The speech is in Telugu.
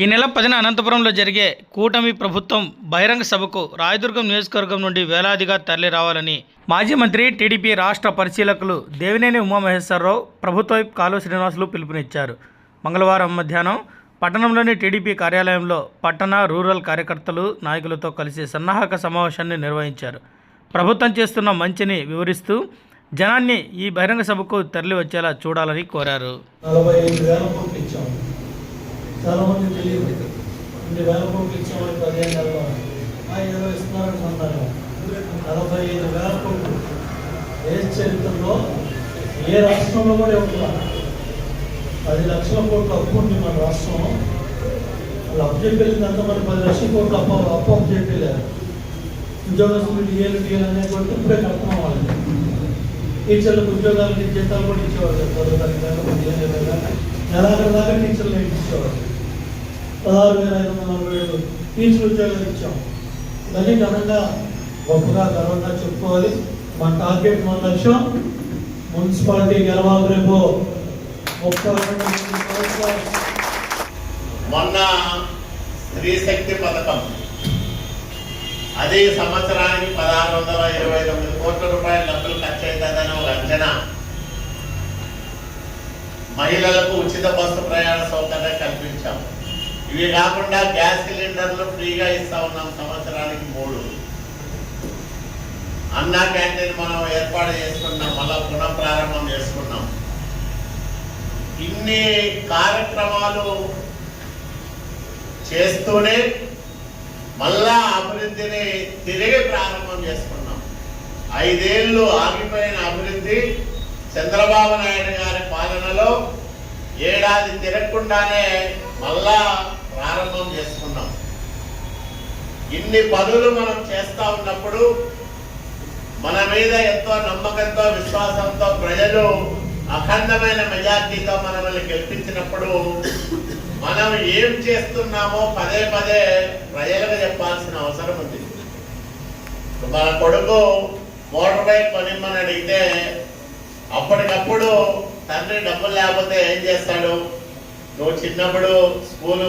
ఈ నెల పదిన అనంతపురంలో జరిగే కూటమి ప్రభుత్వం బహిరంగ సభకు రాయదుర్గం నియోజకవర్గం నుండి వేలాదిగా తరలి రావాలని మాజీ మంత్రి టీడీపీ రాష్ట్ర పరిశీలకులు దేవినేని ఉమామహేశ్వరరావు ప్రభుత్వ కాలువ శ్రీనివాసులు పిలుపునిచ్చారు. మంగళవారం మధ్యాహ్నం పట్టణంలోని టీడీపీ కార్యాలయంలో పట్టణ రూరల్ కార్యకర్తలు నాయకులతో కలిసి సన్నాహక సమావేశాన్ని నిర్వహించారు. ప్రభుత్వం చేస్తున్న మంచిని వివరిస్తూ జనాన్ని ఈ బహిరంగ సభకు తరలి వచ్చేలా చూడాలని కోరారు. చాలామంది తెలియదు. ఇన్ని వేల కోట్లు ఇచ్చామని పదిహేను నెలలో ఆ ఏదో ఇస్తున్నారని అన్నారు నలభై ఐదు వేల కోట్లు దేశ చరిత్రలో ఏ రాష్ట్రంలో కూడా ఇవ్వట్లా పది లక్షల కోట్లు అప్పు ఉంది మన రాష్ట్రం. వాళ్ళు అప్పు చెప్పి అంత మరి పది లక్షల కోట్లు అప్పు అప్పు అప్పు చెప్పలేరు ఉద్యోగస్తులు డిఏలు డిఏలు అనేటువంటి ఇప్పుడే కట్టడం వాళ్ళకి. టీచర్లకు ఉద్యోగాలు జీతాలు కూడా ఇచ్చేవాళ్ళు. పదో తరగతి పదిహేను నెలాఖరు దాకా టీచర్లు ఇచ్చేవాళ్ళు పదహారు వేల ఐదు వందల నలభై ఏడు టీచర్ ఉద్యోగాలు ఇచ్చాం. ఇవన్నీ ఘనంగా గొప్పగా గర్వంగా చెప్పుకోవాలి. మన టార్గెట్ మన లక్ష్యం మున్సిపాలిటీ గెలవాలి రేపు. ముప్పై మొన్న స్త్రీ శక్తి పథకం. అదే సంవత్సరానికి పదహారు వందల ఇరవై తొమ్మిది కోట్ల రూపాయల డబ్బులు ఖర్చు అవుతుందని ఒక అంచనా. మహిళలకు ఉచిత బస్సు ప్రయాణ సౌకర్యం కల్పించాము ఇవి కాకుండా గ్యాస్ సిలిండర్లు ఫ్రీగా ఇస్తా ఉన్నాం సంవత్సరానికి మూడు. అన్నా క్యాంటీన్ మనం ఏర్పాటు చేసుకున్నాం మళ్ళా పునః ప్రారంభం చేసుకున్నాం. ఇన్ని కార్యక్రమాలు చేస్తూనే మళ్ళా అభివృద్ధిని తిరిగి ప్రారంభం చేసుకున్నాం. ఐదేళ్ళు ఆగిపోయిన అభివృద్ధి చంద్రబాబు నాయుడు గారి పాలనలో ఏడాది తిరగకుండానే మళ్ళా ప్రారంభం చేసుకున్నాం. ఇన్ని పనులు మనం చేస్తా ఉన్నప్పుడు మన మీద ఎంతో నమ్మకంతో విశ్వాసంతో ప్రజలు అఖండమైన మెజార్టీతో మనల్ని గెలిపించినప్పుడు మనం ఏం చేస్తున్నామో పదే పదే ప్రజలకు చెప్పాల్సిన అవసరం ఉంది. మన కొడుకు మోటార్ బైక్ కొనిమ్మని అడిగితే అప్పటికప్పుడు తండ్రి డబ్బులు లేకపోతే ఏం చేస్తాడు? నువ్వు చిన్నప్పుడు school